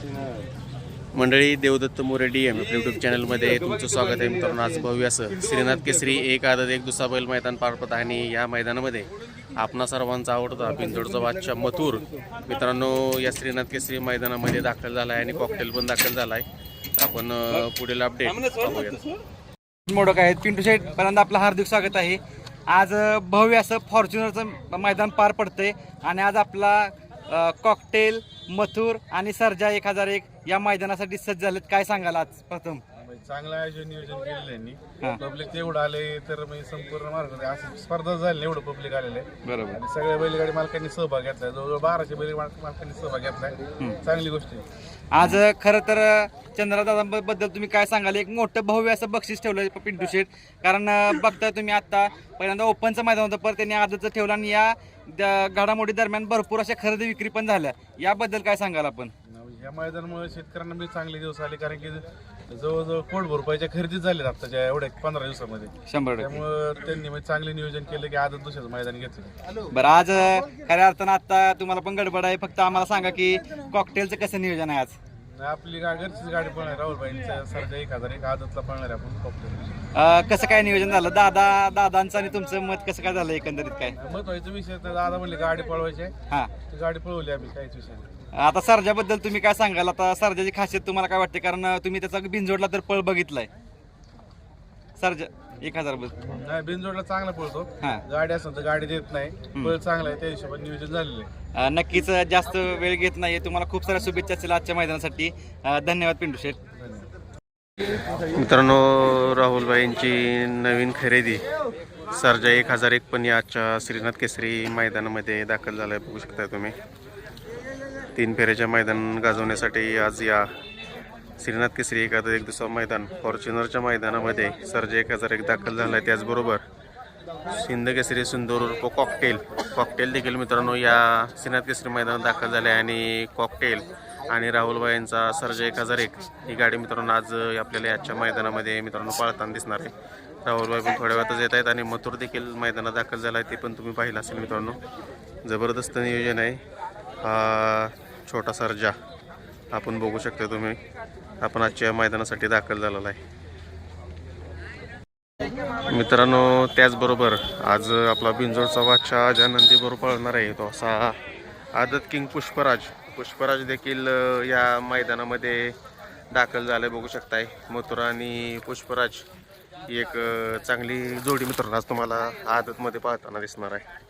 मंडळी Devdatt More D M आपल्या YouTube चॅनलमध्ये तुमचं स्वागत आहे मित्रांनो. आज भव्य असं श्रीनाथ केसरी एक आदत एक दुसरा बैल मैदान पार पडत आहे आणि या मैदानामध्ये आपणा सर्वांचा आवडता पिंजोडचा बादशाह मथुर. मित्रांनो या श्रीनाथ केसरी मैदानामध्ये दाखल झाला आहे आणि कॉकटेल पण दाखल झाला आहे. आपण पुढील अपडेट पाहूयात. मोडक आहेत. पिंटू शेठ पर्यंत आपलं हार्दिक स्वागत आहे. आज भव्य असं फॉर्च्युनरचं मैदान पार पडतंय आणि आज आपला कॉकटेल मथुर आणि सरजा एक हजार एक या मैदानासाठी सज्ज झालेत. काय सांगाल आज? प्रथम. म्हणजे चांगलं आयोजन नियोजन केलेलं यांनी. हा. पब्लिक एवढं आले तर म्हणजे संपूर्ण मार्ग असं स्पर्धा झाली एवढं पब्लिक आलेलं आहे. बरोबर. आणि सगळ्या बैलगाडी मालकांनी सहभाग घेतलाय. जवळजवळ बाराशे बैल मालकांनी सहभाग घेतलाय. चांगली गोष्ट आहे. आज खरं तर चंद्रदादांबद्दल तुम्ही काय सांगाल? एक मोठं भव्य असं बक्षीस ठेवलं आहे पिंटू शेठ. कारण अ, बघताय तुम्ही आता पहिल्यांदा ओपनचं मैदान होतं परत त्यांनी आदतचं ठेवलं आणि या द- घडामोडी दरम्यान भरपूर अशा खरेदी विक्री पण झाल्या. याबद्दल काय सांगाल आपण? या मैदानामुळे शेतकऱ्यांना बी चांगले दिवस आले कारण की जवळजवळ कोट रुपयाच्या खरेदी झाल्या आत्ताच्या एवढ्या पंधरा दिवसामध्ये. शंभर टक्के. त्यामुळं त्यांनी म्हणजे चांगले नियोजन केलं की आदत दुसऱ्याचं मैदान घेतलं. बरं आज खऱ्या अर्थानं आता तुम्हाला पण गडबड आहे फक्त आम्हाला सांगा की कॉकटेलचं कसं नियोजन आहे आज? आपली गा घरचीच गाडी पळणार राहुल सरच्या एक हजार एक आदतला पळणार आहे आपण अ, कसं काय नियोजन झालं? दादा दादांचं आणि तुमचं मत कसं काय झालं एकंदरीत काय? महत्त्वाचा विषय तर दादा म्हणले गाडी पळवायची आहे. हां. ती गाडी पळवली आम्ही काहीच विषय नाही. आता सर्जाबद्दल तुम्ही काय सांगाल? आता सर्जाची खासियत तुम्हाला काय वाटते? कारण तुम्ही त्याचा बिनजोडला तर पळ बघितलाय. सर्जा एक हजारबद्दल नाही बिनजोडला चांगला पळतो. हां. गाडी असेल तर गाडी देत नाही. पळ चांगला आहे त्या हिशोबाने नियोजन झालेलं आहे. अ, नक्कीच अ, जास्त वेळ घेत नाहीये. तुम्हाला खूप साऱ्या शुभेच्छा असतील आजच्या मैदानासाठी. अ, धन्यवाद पिंटू शेठ. मित्रांनो राहुलबाईंची नवीन खरेदी. सर्जा एक हजार एक पण या आजच्या श्रीनाथ केसरी मैदानामध्ये दाखल झाला आहे बघू शकता तुम्ही. तीन फेऱ्याच्या मैदान गाजवण्यासाठी आज या श्रीनाथ केसरी एक एक दुसरा मैदान. फॉर्च्युनरच्या मैदानामध्ये सर्ज एक हजार एक दाखल झाला आहे त्याचबरोबर सिंध केसरी सुंदर उर्फ कॉकटेल कॉकटेल देखील मित्रांनो या श्रीनाथ केसरी मैदानात दाखल झाले आहे आणि कॉकटेल आणि राहुलबाई यांचा सर्जा एक हजार एक. ही गाडी मित्रांनो आज आपल्याला याच्या मैदानामध्ये मित्रांनो पाळताना दिसणार आहे. राहुलबाई पण थोड्या वेळातच येत आहेत आणि मथुर देखील मैदानात दाखल झाला आहे ते पण तुम्ही पाहिलं असेल मित्रांनो. जबरदस्त नियोजन आहे. हा छोटा सर्जा आपण बघू शकता तुम्ही. आपण आजच्या मैदानासाठी दाखल झालेला आहे. मित्रांनो त्याचबरोबर आज आपला बिंजोडचा बादशाह आज बरोबर पळणार आहे तो असा आदत किंग पुष्पराज. पुष्पराज देखील या मैदानामध्ये दाखल झाले बघू शकताय. मथुरा आणि पुष्पराज एक चांगली जोडी मित्रांनो आज तुम्हाला आदतमध्ये पाहताना दिसणार आहे.